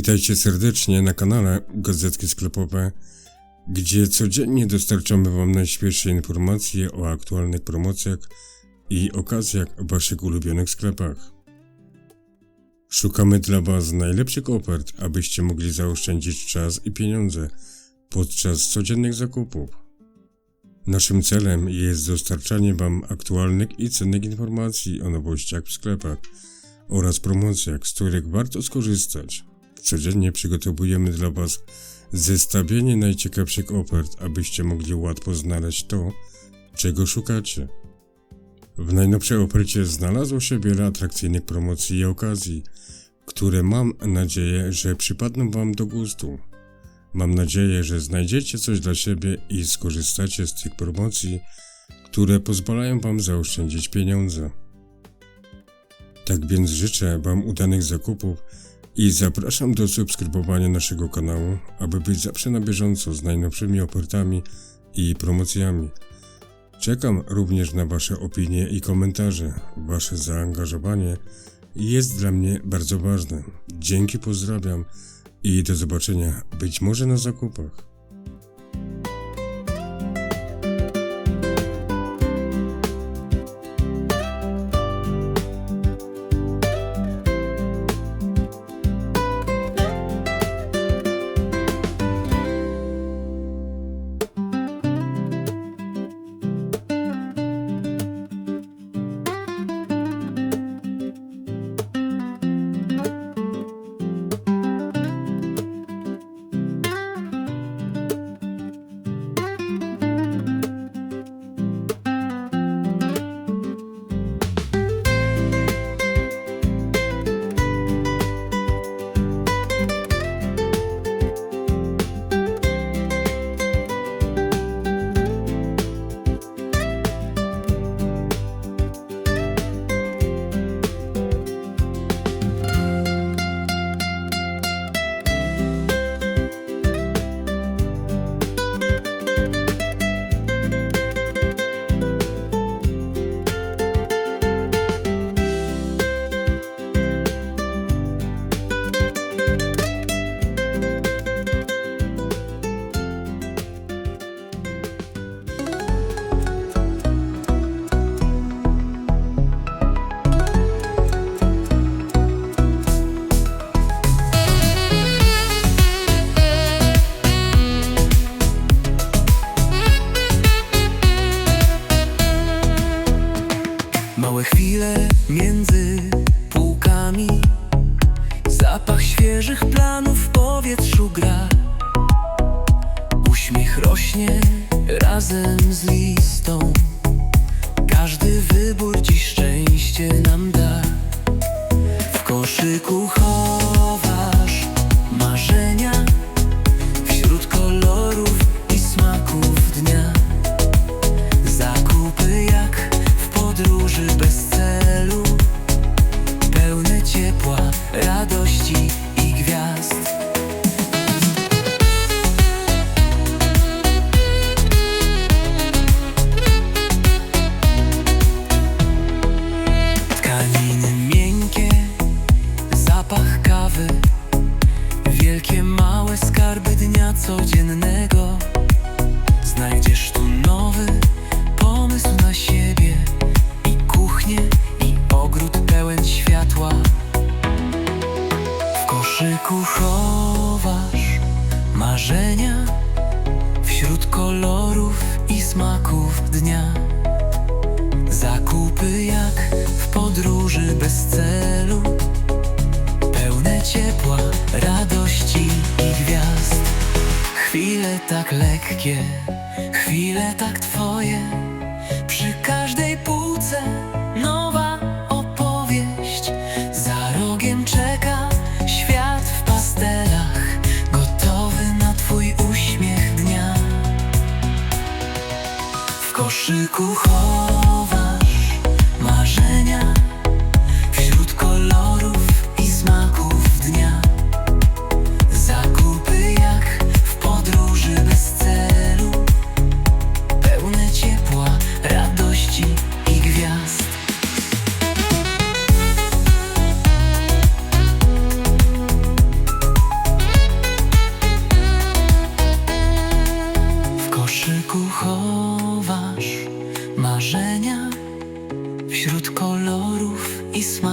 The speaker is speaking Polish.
Witajcie serdecznie na kanale Gazetki Sklepowe, gdzie codziennie dostarczamy Wam najświeższe informacje o aktualnych promocjach i okazjach w Waszych ulubionych sklepach. Szukamy dla Was najlepszych ofert, abyście mogli zaoszczędzić czas i pieniądze podczas codziennych zakupów. Naszym celem jest dostarczanie Wam aktualnych i cennych informacji o nowościach w sklepach oraz promocjach, z których warto skorzystać. Codziennie przygotowujemy dla Was zestawienie najciekawszych ofert, abyście mogli łatwo znaleźć to, czego szukacie. W najnowszej ofercie znalazło się wiele atrakcyjnych promocji i okazji, które mam nadzieję, że przypadną Wam do gustu. Mam nadzieję, że znajdziecie coś dla siebie i skorzystacie z tych promocji, które pozwalają Wam zaoszczędzić pieniądze. Tak więc życzę Wam udanych zakupów i zapraszam do subskrybowania naszego kanału, aby być zawsze na bieżąco z najnowszymi ofertami i promocjami. Czekam również na Wasze opinie i komentarze. Wasze zaangażowanie jest dla mnie bardzo ważne. Dzięki, pozdrawiam i do zobaczenia być może na zakupach. Małe chwile między półkami. Zapach świeżych planów w powietrzu gra. Uśmiech rośnie razem z listą. Każdy wybór dziś szczęście nam da. W koszyku chowasz koszyku chowasz marzenia Wśród kolorów i smaków dnia. Zakupy jak w podróży bez celu Pełne ciepła, radości i gwiazd. Chwile tak lekkie, chwile tak twoje Przy W koszyku chowasz wśród kolorów i smaków.